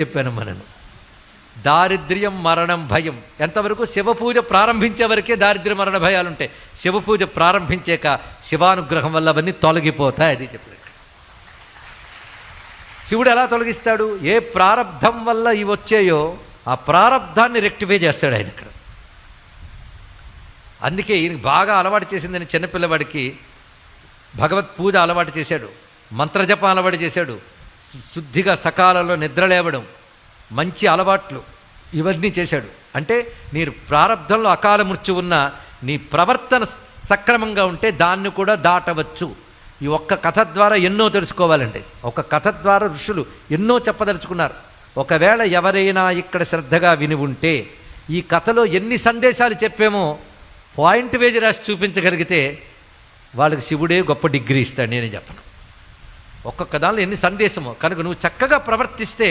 చెప్పాను మనను. దారిద్ర్యం మరణం భయం. ఎంతవరకు శివపూజ ప్రారంభించే వరకే దారిద్ర్య మరణ భయాలు ఉంటాయి శివ పూజ ప్రారంభించాక శివానుగ్రహం వల్ల అవన్నీ తొలగిపోతాయి అది చెప్పాడు ఇక్కడ. శివుడు ఎలా తొలగిస్తాడు? ఏ ప్రారంధం వల్ల ఇవి వచ్చాయో ఆ ప్రారంధాన్ని రెక్టిఫై చేస్తాడు ఆయన ఇక్కడ. అందుకే ఈయనకి బాగా అలవాటు చేసిందని చిన్నపిల్లవాడికి భగవత్ పూజ అలవాటు చేశాడు. మంత్రజపం అలవాటు చేశాడు. శుద్ధిగా సకాలంలో నిద్ర లేవడం మంచి అలవాట్లు ఇవన్నీ చేశాడు. అంటే మీరు ప్రారంధంలో అకాల మృత్యు ఉన్న నీ ప్రవర్తన సక్రమంగా ఉంటే దాన్ని కూడా దాటవచ్చు. ఈ ఒక్క కథ ద్వారా ఎన్నో తెలుసుకోవాలండి. ఒక కథ ద్వారా ఋషులు ఎన్నో చెప్పదలుచుకున్నారు. ఒకవేళ ఎవరైనా ఇక్కడ శ్రద్ధగా విని ఉంటే ఈ కథలో ఎన్ని సందేశాలు చెప్పామో పాయింట్ వేజ్ రాసి చూపించగలిగితే వాళ్ళకి శివుడే గొప్ప డిగ్రీ ఇస్తాడు నేనే చెప్పను. ఒక్కొక్క దానిలో ఎన్ని సందేశమో. కనుక నువ్వు చక్కగా ప్రవర్తిస్తే